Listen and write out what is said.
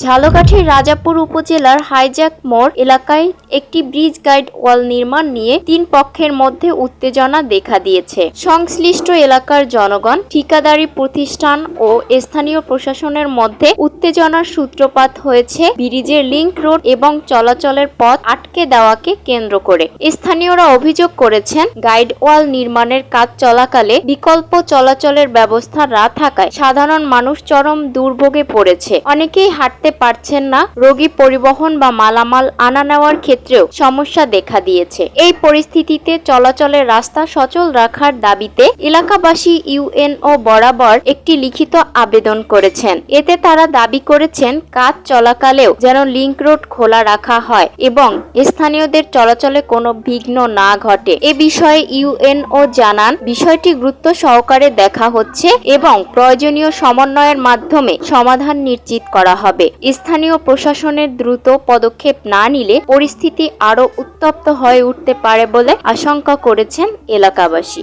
ঝালকাঠির রাজাপুর উপজেলার হাইজ্যাক মোড় এলাকায় একটি ব্রিজ গাইড ওয়াল নির্মাণ নিয়ে তিন পক্ষের মধ্যে উত্তেজনা দেখা দিয়েছে। সংশ্লিষ্ট এলাকার জনগণ, ঠিকাদারি প্রতিষ্ঠান ও স্থানীয় প্রশাসনের মধ্যে উত্তেজনার সূত্রপাত হয়েছে। ব্রিজের লিংক রোড এবং চলাচলের পথ আটকে দেওয়াকে কেন্দ্র করে। স্থানীয়রা অভিযোগ করেছেন, গাইড ওয়াল নির্মাণের কাজ চলাকালে বিকল্প চলাচলের ব্যবস্থা না থাকায় সাধারণ মানুষ চরম দুর্ভোগে পড়েছে। অনেকেই হাঁটতে পারছেন না, রোগী পরিবহন বা মালামাল আনা নেওয়ার ক্ষেত্রেও সমস্যা দেখা দিয়েছে। এই পরিস্থিতিতে চলাচলের রাস্তা সচল রাখার দাবিতে এলাকাবাসী ইউএনও বরাবর একটি লিখিত আবেদন করেছেন। এতে তারা দাবি করেছেন, কাজ চলাকালেও যেন লিংক রোড খোলা রাখা হয় এবং স্থানীয়দের চলাচলে কোনো বিঘ্ন না ঘটে। এ বিষয়ে ইউএনও জানান, বিষয়টি গুরুত্ব সহকারে দেখা হচ্ছে এবং প্রয়োজনীয় সমন্বয়ের মাধ্যমে সমাধান নিশ্চিত করা হবে। স্থানীয় প্রশাসনের দ্রুত পদক্ষেপ না নিলে পরিস্থিতি আরও উত্তপ্ত হয়ে উঠতে পারে বলে আশঙ্কা করেছেন এলাকাবাসী।